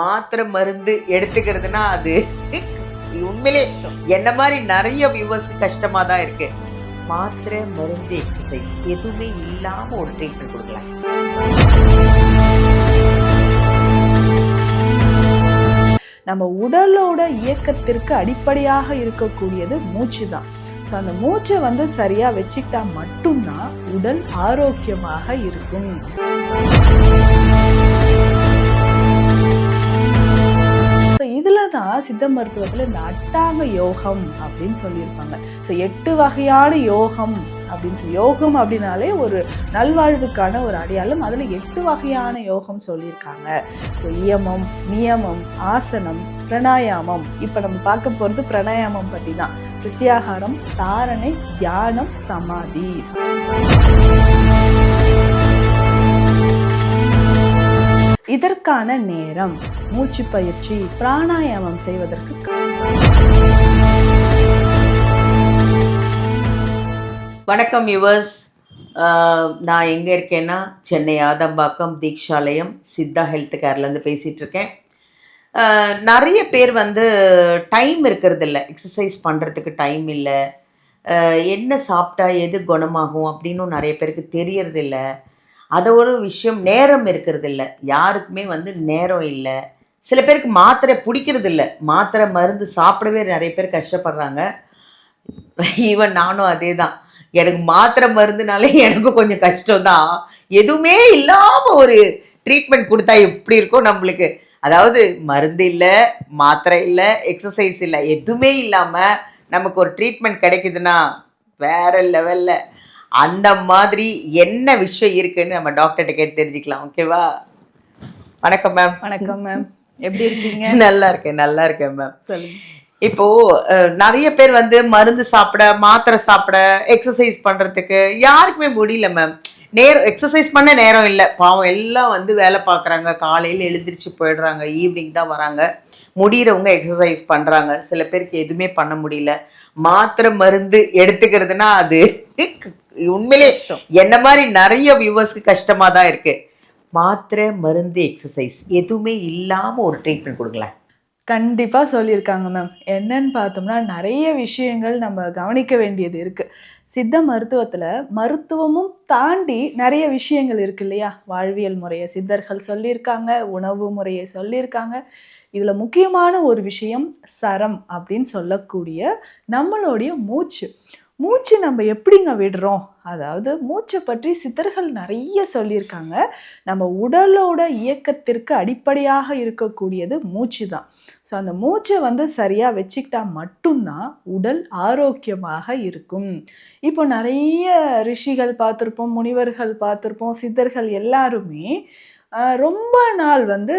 மாத்திரை மருந்து எடுத்துக்கிறதுனா அது உண்மையிலே என்ன மாதிரி நிறைய வியூவர்ஸ்க்கு கஷ்டமா தான் இருக்கு. மாத்திரை மருந்து எக்ஸசைஸ் எதுவுமே இல்லாம ஒரு ட்ரீட்மெண்ட் கொடுக்கலாம். நம்ம உடலோட இயக்கத்திற்கு அடிப்படையாக இருக்கக்கூடியது மூச்சு தான் ஸோ அந்த மூச்சை வந்து சரியாக வச்சுக்கிட்டா மட்டும்தான் உடல் ஆரோக்கியமாக இருக்கும். தான் சித்த மருத்துவத்தில் இந்த அட்டாங்க யோகம் அப்படின்னு சொல்லியிருப்பாங்க. ஸோ எட்டு வகையான யோகம் அப்படின்னு சொல்லி யோகம் அப்படின்னாலே ஒரு நல்வாழ்வுக்கான ஒரு அடையாளம். அதில் எட்டு வகையான யோகம் சொல்லியிருக்காங்க. ஸோ இயமம் நியமம் ஆசனம் பிரணாயாமம். இப்போ நம்ம பார்க்க போகிறது பிரணாயாமம் பற்றி தான் பிரத்யாகாரம் தாரணை தியானம் சமாதி. இதற்கான நேரம். மூச்சு பயிற்சி பிராணாயாமம் செய்வதற்கு வணக்கம் யுவர்ஸ் நான் எங்கே இருக்கேன்னா சென்னை ஆதம்பாக்கம் தீக்ஷாலயம் சித்தா ஹெல்த் கேர்லேருந்து பேசிகிட்டு இருக்கேன் நிறைய பேர் வந்து டைம் இருக்கிறது இல்லை எக்ஸசைஸ் பண்ணுறதுக்கு டைம் இல்லை. என்ன சாப்பிட்டா எது குணமாகும் அப்படின்னு நிறைய பேருக்கு தெரியறதில்லை. அதை ஒரு விஷயம் நேரம் இருக்கிறது இல்லை யாருக்குமே வந்து நேரம் இல்லை. சில பேருக்கு மாத்திரை பிடிக்கிறது இல்லை மாத்திரை மருந்து சாப்பிடவே நிறைய பேர் கஷ்டப்படுறாங்க. ஈவன் நானும் அதே தான் எனக்கு மாத்திரை மருந்துனாலே எனக்கு கொஞ்சம் கஷ்டம் தான் எதுவுமே இல்லாமல் ஒரு ட்ரீட்மெண்ட் கொடுத்தா எப்படி இருக்கும் நம்மளுக்கு? அதாவது மருந்து இல்லை மாத்திரை இல்லை எக்ஸசைஸ் இல்லை எதுவுமே இல்லாமல் நமக்கு ஒரு ட்ரீட்மெண்ட் கிடைக்குதுன்னா வேற லெவலில் அந்த மாதிரி என்ன விஷயம் இருக்குன்னு நம்ம டாக்டர்கிட்ட கேட்டு தெரிஞ்சுக்கலாம் ஓகேவா வணக்கம் மேம் வணக்கம் மேம் எப்படி இருக்கீங்க? நல்லா இருக்கேன் நல்லா இருக்கேன் மேம் சொல்லுங்க. இப்போ நிறைய பேர் வந்து மருந்து சாப்பிட மாத்திரை சாப்பிட எக்ஸசைஸ் பண்றதுக்கு யாருக்குமே முடியல மேம் நேரம் எக்ஸசைஸ் பண்ண நேரம் இல்லை. பாவம் எல்லாம் வந்து வேலை பார்க்குறாங்க. காலையில் எழுந்திரிச்சு போயிடுறாங்க ஈவினிங் தான் வராங்க. முடியறவங்க எக்ஸசைஸ் பண்ணுறாங்க சில பேருக்கு எதுவுமே பண்ண முடியல. மாத்திரை மருந்து எடுத்துக்கிறதுனா அது உண்மையிலே என்ன மாதிரி நிறைய வியூவர்ஸ்க்கு கஷ்டமாக தான் இருக்கு. மாத்திரை மருந்து எக்ஸசைஸ் எதுவுமே இல்லாமல் ஒரு ட்ரீட்மெண்ட் கொடுங்களேன். கண்டிப்பாக சொல்லியிருக்காங்க மேம் என்னன்னு பார்த்தோம்னா நிறைய விஷயங்கள் நம்ம கவனிக்க வேண்டியது இருக்கு. சித்த மருத்துவத்தில் மருத்துவமும் தாண்டி நிறைய விஷயங்கள் இருக்கு இல்லையா? வாழ்வியல் முறையை சித்தர்கள் சொல்லியிருக்காங்க உணவு முறையை சொல்லியிருக்காங்க. இதில் முக்கியமான ஒரு விஷயம் சரம் அப்படின்னு சொல்லக்கூடிய நம்மளுடைய மூச்சு. மூச்சு நம்ம எப்படிங்க விடுறோம்? அதாவது மூச்சை பற்றி சித்தர்கள் நிறைய சொல்லியிருக்காங்க. நம்ம உடலோட இயக்கத்திற்கு அடிப்படையாக இருக்கக்கூடியது மூச்சு தான். ஸோ அந்த மூச்சை வந்து சரியாக வச்சுக்கிட்டா மட்டும்தான் உடல் ஆரோக்கியமாக இருக்கும். இப்போ நிறைய ரிஷிகள் பார்த்துருப்போம் முனிவர்கள் பார்த்துருப்போம் சித்தர்கள் எல்லாருமே ரொம்ப நாள் வந்து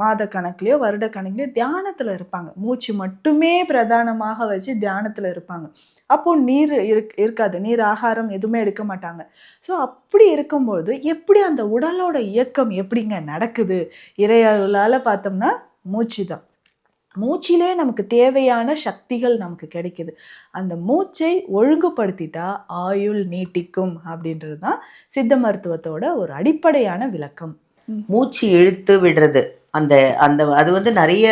மாத கணக்குலையோ வருட கணக்குலையோ தியானத்தில் இருப்பாங்க. மூச்சு மட்டுமே பிரதானமாக வச்சு தியானத்தில் இருப்பாங்க. அப்போது நீர் இருக் இருக்காது. நீர் ஆகாரம் எதுவுமே எடுக்க மாட்டாங்க. ஸோ அப்படி இருக்கும்போது எப்படி அந்த உடலோட இயக்கம் எப்படிங்க நடக்குது? இறையர்களால் பார்த்தோம்னா மூச்சு தான் மூச்சிலே நமக்கு தேவையான சக்திகள் நமக்கு கிடைக்குது. அந்த மூச்சை ஒழுங்குபடுத்திட்டா ஆயுள் நீட்டிக்கும் அப்படின்றது தான் சித்த மருத்துவத்தோட ஒரு அடிப்படையான விளக்கம். மூச்சு இழுத்து விடுறது. அந்த அந்த அது வந்து நிறைய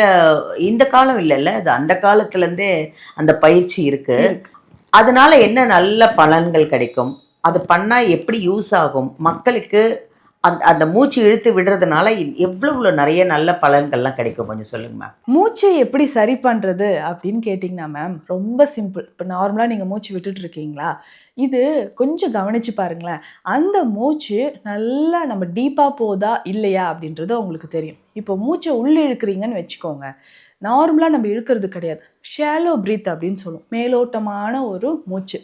இந்த காலம் இல்லைல்ல அது அந்த காலத்துலேருந்தே அந்த பயிற்சி இருக்கு. அதனால என்ன நல்ல பலன்கள் கிடைக்கும்? அது பண்ணா எப்படி யூஸ் ஆகும்? மக்களுக்கு அந்த அந்த மூச்சு இழுத்து விடுறதுனால எவ்வளவு நிறைய நல்ல பலன்கள்லாம் கிடைக்கும்? கொஞ்சம் சொல்லுங்க மேம் மூச்சை எப்படி சரி பண்ணுறது அப்படின்னு கேட்டிங்கன்னா மேம் ரொம்ப சிம்பிள் இப்போ நார்மலாக நீங்கள் மூச்சு விட்டுட்டு இருக்கீங்களா? இது கொஞ்சம் கவனிச்சு பாருங்களேன். அந்த மூச்சு நல்லா நம்ம டீப்பாக போதா இல்லையா அப்படின்றது உங்களுக்கு தெரியும். இப்போ மூச்சை உள்ளே இழுக்கிறீங்கன்னு வச்சுக்கோங்க. நார்மலாக நம்ம இழுக்கிறது கிடையாது. ஷேலோ ப்ரீத் அப்படின்னு சொல்லுவோம். மேலோட்டமான ஒரு மூச்சு.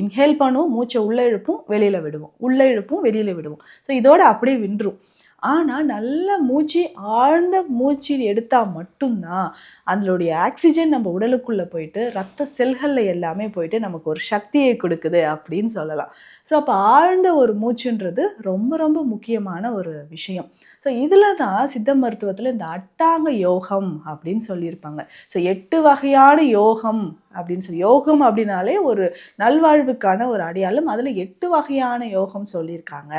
இன்ஹேல் பண்ணுவோம் மூச்சை உள்ளே இழுப்போம் வெளியில் விடுவோம். உள்ளே இழுப்போம் வெளியில் விடுவோம். ஸோ இதோட அப்படியே வின்றும் ஆனால் நல்ல மூச்சு ஆழ்ந்த மூச்சு எடுத்தால் மட்டும்தான் அதனுடைய ஆக்சிஜன் நம்ம உடலுக்குள்ளே போயிட்டு ரத்த செல்களில் எல்லாமே போயிட்டு நமக்கு ஒரு சக்தியை கொடுக்குது அப்படின்னு சொல்லலாம். ஸோ அப்போ ஆழ்ந்த ஒரு மூச்சுன்றது ரொம்ப ரொம்ப முக்கியமான ஒரு விஷயம். ஸோ இதில் தான் சித்த மருத்துவத்தில் இந்த அட்டாங்க யோகம் அப்படின்னு சொல்லியிருப்பாங்க. ஸோ எட்டு வகையான யோகம் அப்படின்னு சொல்லி யோகம் அப்படின்னாலே ஒரு நல்வாழ்வுக்கான ஒரு அடையாளம். அதில் எட்டு வகையான யோகம் சொல்லியிருக்காங்க.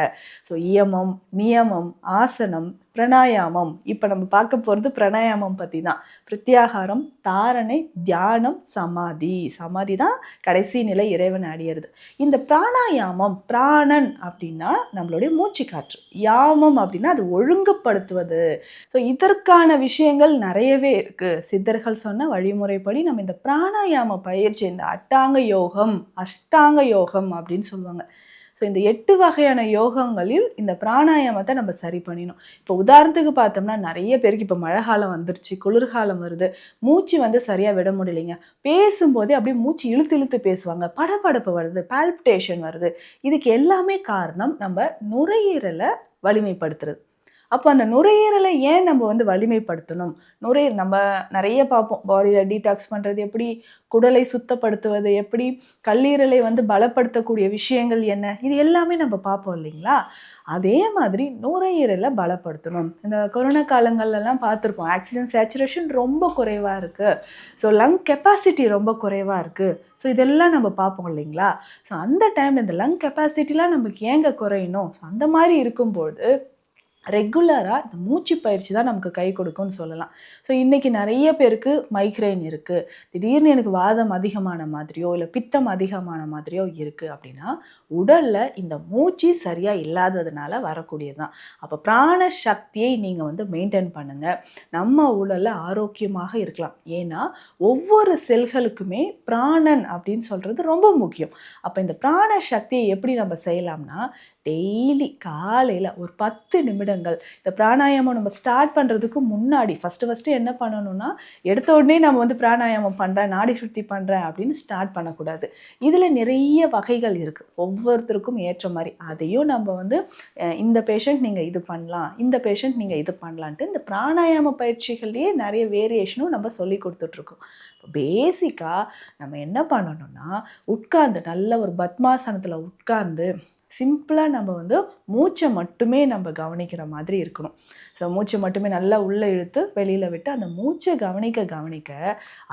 ஸோ இயமம் நியமம் ஆசனம் பிரணாயாமம். இப்போ நம்ம பார்க்க போகிறது பிரணாயாமம் பற்றி தான் பிரத்யாகாரம் தாரணை தியானம் சமாதி. சமாதி தான் கடைசி நிலை இறைவன் அடையிறது. இந்த பிராணாயாமம் பிராணன் அப்படின்னா நம்மளுடைய மூச்சு காற்று. யாமம் அப்படின்னா அது ஒழுங்குபடுத்துவது. ஸோ இதற்கான விஷயங்கள் நிறையவே இருக்குது சித்தர்கள் சொன்ன வழிமுறைப்படி நம்ம இந்த நாம் பயிற்சி இந்த அட்டாங்க யோகம் அஷ்டாங்க யோகம் அப்படின்னு சொல்லுவாங்க. ஸோ இந்த எட்டு வகையான யோகங்களில் இந்த பிராணாயாமத்தை நம்ம சரி பண்ணிடணும். இப்போ உதாரணத்துக்கு பார்த்தோம்னா நிறைய பேருக்கு இப்போ மழை காலம் வந்துருச்சு குளிர்காலம் வருது மூச்சு வந்து சரியாக விட முடியலைங்க. பேசும்போதே அப்படியே மூச்சு இழுத்து இழுத்து பேசுவாங்க. படபடப்பு வருது பால்பிட்டேஷன் வருது. இதுக்கு எல்லாமே காரணம் நம்ம நுரையீரலை வலிமைப்படுத்துறது. அப்போ அந்த நுரையீரலை ஏன் நம்ம வந்து வலிமைப்படுத்தணும்? நுரையீரல் நம்ம நிறைய பார்ப்போம். பாடியில் டீடாக்ஸ் பண்ணுறது எப்படி குடலை சுத்தப்படுத்துவது எப்படி கல்லீரலை வந்து பலப்படுத்தக்கூடிய விஷயங்கள் என்ன? இது எல்லாமே நம்ம பார்ப்போம் இல்லைங்களா? அதே மாதிரி நுரையீரலை பலப்படுத்தணும். இந்த கொரோனா காலங்கள்லாம் பார்த்துருப்போம். ஆக்சிஜன் சேச்சுரேஷன் ரொம்ப குறைவாக இருக்குது ஸோ லங் கெப்பாசிட்டி ரொம்ப குறைவாக இருக்குது ஸோ இதெல்லாம் நம்ம பார்ப்போம் இல்லைங்களா? ஸோ அந்த டைம் இந்த லங் கெப்பாசிட்டிலாம் நமக்கு ஏங்க குறையணும்? ஸோ அந்த மாதிரி இருக்கும்போது ரெகுலராக இந்த மூச்சு பயிற்சி தான் நமக்கு கை கொடுக்கும்னு சொல்லலாம். ஸோ இன்றைக்கி நிறைய பேருக்கு மைக்ரைன் இருக்குது திடீர்னு எனக்கு வாதம் அதிகமான மாதிரியோ இல்லை பித்தம் அதிகமான மாதிரியோ இருக்குது அப்படின்னா உடலில் இந்த மூச்சு சரியாக இல்லாததுனால வரக்கூடியது தான் அப்போ பிராண சக்தியை நீங்கள் வந்து மெயின்டைன் பண்ணுங்கள் நம்ம உடலில் ஆரோக்கியமாக இருக்கலாம். ஏன்னா ஒவ்வொரு செல்களுக்குமே பிராணன் அப்படின்னு சொல்கிறது ரொம்ப முக்கியம். அப்போ இந்த பிராண சக்தியை எப்படி நம்ம செய்யலாம்னா டெய்லி காலையில் ஒரு பத்து நிமிடங்கள் இந்த பிராணாயாமம் நம்ம ஸ்டார்ட் பண்ணுறதுக்கு முன்னாடி ஃபஸ்ட்டு ஃபஸ்ட்டு என்ன பண்ணணும்னா எடுத்த உடனே நம்ம வந்து பிராணாயாமம் பண்ணுறேன் நாடி சுத்தி பண்ணுறேன் அப்படின்னு ஸ்டார்ட் பண்ணக்கூடாது. இதில் நிறைய வகைகள் இருக்குது ஒவ்வொரு ஒவ்வொருத்தருக்கும் ஏற்ற மாதிரி. அதையும் நம்ம வந்து இந்த பேஷண்ட் நீங்கள் இது பண்ணலாம் இந்த பேஷண்ட் நீங்கள் இது பண்ணலான்ட்டு இந்த பிராணாயாம பயிற்சிகள்லேயே நிறைய வேரியேஷனும் நம்ம சொல்லி கொடுத்துட்ருக்கோம். பேசிக்காக நம்ம என்ன பண்ணணும்னா உட்கார்ந்து நல்ல ஒரு பத்மாசனத்தில் உட்கார்ந்து சிம்பிளாக நம்ம வந்து மூச்சை மட்டுமே நம்ம கவனிக்கிற மாதிரி இருக்கணும். ஸோ மூச்சை மட்டுமே நல்லா உள்ளே இழுத்து வெளியில் விட்டு அந்த மூச்சை கவனிக்க கவனிக்க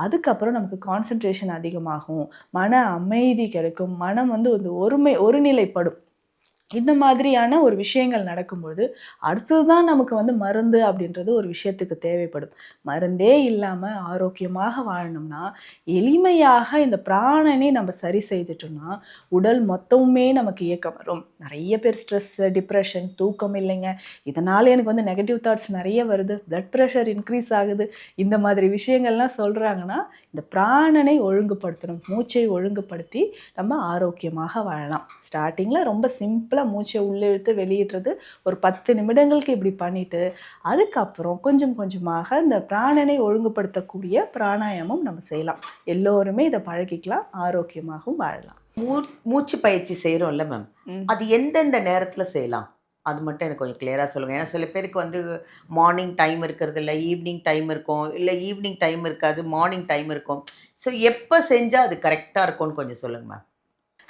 அதுக்கப்புறம் நமக்கு கான்சன்ட்ரேஷன் அதிகமாகும். மன அமைதி கிடைக்கும். மனம் வந்து ஒரு ஒருமை ஒருநிலைப்படும். இந்த மாதிரியான ஒரு விஷயங்கள் நடக்கும்போது அடுத்தது தான் நமக்கு வந்து மருந்து அப்படின்றது ஒரு விஷயத்துக்கு தேவைப்படும். மருந்தே இல்லாமல் ஆரோக்கியமாக வாழணும்னா எளிமையாக இந்த பிராணனை நம்ம சரி செய்துட்டோம்னா உடல் மொத்தமுமே நமக்கு இயக்கம் வரும். நிறைய பேர் ஸ்ட்ரெஸ் டிப்ரெஷன் தூக்கம் இல்லைங்க. இதனால் எனக்கு வந்து நெகட்டிவ் தாட்ஸ் நிறைய வருது. பிளட் ப்ரெஷர் இன்க்ரீஸ் ஆகுது. இந்த மாதிரி விஷயங்கள்லாம் சொல்கிறாங்கன்னா இந்த பிராணனை ஒழுங்குபடுத்தணும். மூச்சை ஒழுங்குபடுத்தி நம்ம ஆரோக்கியமாக வாழலாம். ஸ்டார்டிங்கில் ரொம்ப சிம்பிள் சிம்பிளாக மூச்சை உள்ளே இழுத்து வெளியிடுறது. ஒரு பத்து நிமிடங்களுக்கு இப்படி பண்ணிட்டு அதுக்கப்புறம் கொஞ்சம் கொஞ்சமாக இந்த பிராணனை ஒழுங்குபடுத்தக்கூடிய பிராணாயாமம் நம்ம செய்யலாம். எல்லோருமே இதை பழகிக்கலாம் ஆரோக்கியமாகவும் வாழலாம். மூ மூச்சு பயிற்சி செய்கிறோம்ல மேம் அது எந்தெந்த நேரத்தில் செய்யலாம்? அது மட்டும் எனக்கு கொஞ்சம் கிளியராக சொல்லுங்கள் ஏன்னா சில பேருக்கு வந்து மார்னிங் டைம் இருக்கிறது இல்லை ஈவினிங் டைம் இருக்கும். இல்லை ஈவினிங் டைம் இருக்காது மார்னிங் டைம் இருக்கும். ஸோ எப்போ செஞ்சால் அது கரெக்டாக இருக்கும்னு கொஞ்சம் சொல்லுங்கள் மேம்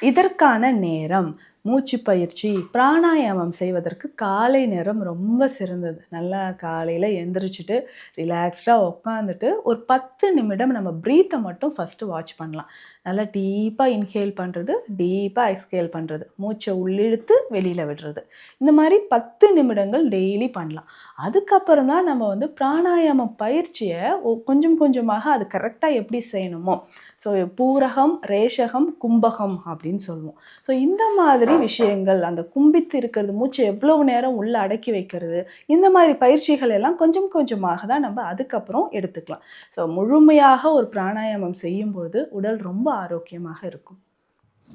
இதற்கான நேரம். மூச்சு பயிற்சி பிராணாயாமம் செய்வதற்கு காலை நேரம் ரொம்ப சிறந்தது. நல்லா காலையில் எந்திரிச்சிட்டு ரிலாக்ஸ்டாக உட்காந்துட்டு ஒரு பத்து நிமிடம் நம்ம ப்ரீத்தை மட்டும் ஃபஸ்ட்டு வாட்ச் பண்ணலாம். நல்லா டீப்பாக இன்ஹேல் பண்ணுறது டீப்பாக எக்ஸ்கேல் பண்ணுறது மூச்சை உள்ளிழுத்து வெளியில் விடுறது. இந்த மாதிரி பத்து நிமிடங்கள் டெய்லி பண்ணலாம். அதுக்கப்புறம் தான் நம்ம வந்து பிராணாயாம பயிற்சியை ஒ- கொஞ்சம் கொஞ்சமாக அது கரெக்டாக எப்படி செய்யணுமோ. ஸோ பூரகம் ரேஷகம் கும்பகம் அப்படின்னு சொல்லுவோம். ஸோ இந்த மாதிரி விஷயங்கள் அந்த கும்பித்து இருக்கிறது மூச்சை எவ்வளவு நேரம் உள்ளே அடக்கி வைக்கிறது இந்த மாதிரி பயிற்சிகள் எல்லாம் கொஞ்சம் கொஞ்சமாக தான் நம்ம அதுக்கப்புறம் எடுத்துக்கலாம். ஸோ முழுமையாக ஒரு பிராணாயாமம் செய்யும்பொழுது உடல் ரொம்ப ஆரோக்கியமாக இருக்கும்.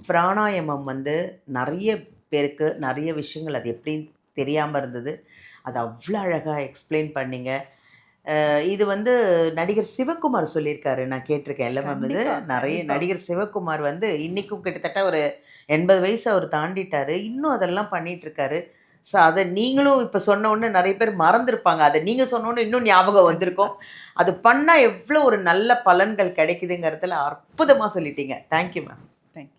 பிராணாயாமம் வந்து நிறைய பேருக்கு நிறைய விஷயங்கள் அது எப்படின்னு தெரியாமல் இருந்தது. அது அவ்வளோ அழகாக எக்ஸ்பிளைன் பண்ணீங்க. இது வந்து நடிகர் சிவகுமார் சொல்லியிருக்காரு. நான் கேட்டிருக்கேன். இல்லை மேம் இது நிறைய. நடிகர் சிவகுமார் வந்து இன்னைக்கும் கிட்டத்தட்ட ஒரு எண்பது வயசு அவர் தாண்டிட்டாரு. இன்னும் அதெல்லாம் பண்ணிட்டு இருக்காரு. ஸோ அதை நீங்களும் இப்போ சொன்ன உடனே நிறைய பேர் மறந்துருப்பாங்க. அதை நீங்கள் சொன்ன உடனே இன்னும் ஞாபகம் வந்திருக்கும். அது பண்ணால் எவ்வளோ ஒரு நல்ல பலன்கள் கிடைக்குதுங்கிறதுல அற்புதமாக சொல்லிட்டீங்க. தேங்க்யூ மேம் Thank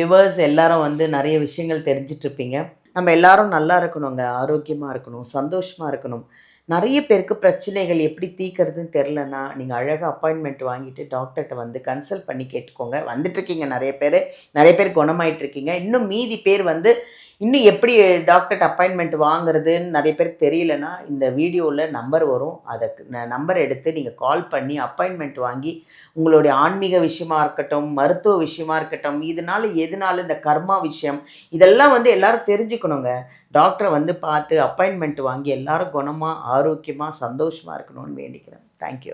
விவர்ஸ் எல்லாரும் வந்து நிறைய விஷயங்கள் தெரிஞ்சிட்டு இருப்பீங்க நம்ம எல்லாரும் நல்லா இருக்கணுங்க. ஆரோக்கியமாக இருக்கணும். சந்தோஷமாக இருக்கணும். நிறைய பேருக்கு பிரச்சனைகள் எப்படி தீர்க்கறதுன்னு தெரிலனா நீங்கள் அழகாக அப்பாயின்மெண்ட் வாங்கிட்டு டாக்டர்கிட்ட வந்து கன்சல்ட் பண்ணி கேட்டுக்கோங்க. வந்துட்டுருக்கீங்க நிறைய பேர். நிறைய பேர் குணமாயிட்டு இருக்கீங்க இன்னும் மீதி பேர் வந்து இன்னும் எப்படி டாக்டர்கிட்ட அப்பாயின்மெண்ட் வாங்குறதுன்னு நிறைய பேருக்கு தெரியலனா இந்த வீடியோவில் நம்பர் வரும். அதை நம்பர் எடுத்து நீங்கள் கால் பண்ணி அப்பாயின்மெண்ட் வாங்கி உங்களுடைய ஆன்மீக விஷயமா இருக்கட்டும் மருத்துவ விஷயமா இருக்கட்டும் இதனால எதனால இந்த கர்மா விஷயம் இதெல்லாம் வந்து எல்லாரும் தெரிஞ்சுக்கணுங்க. டாக்டரை வந்து பார்த்து அப்பாயின்மெண்ட் வாங்கி எல்லாரும் குணமாக ஆரோக்கியமாக சந்தோஷமாக இருக்கணும்னு வேண்டிக்கிறேன். தேங்க்யூ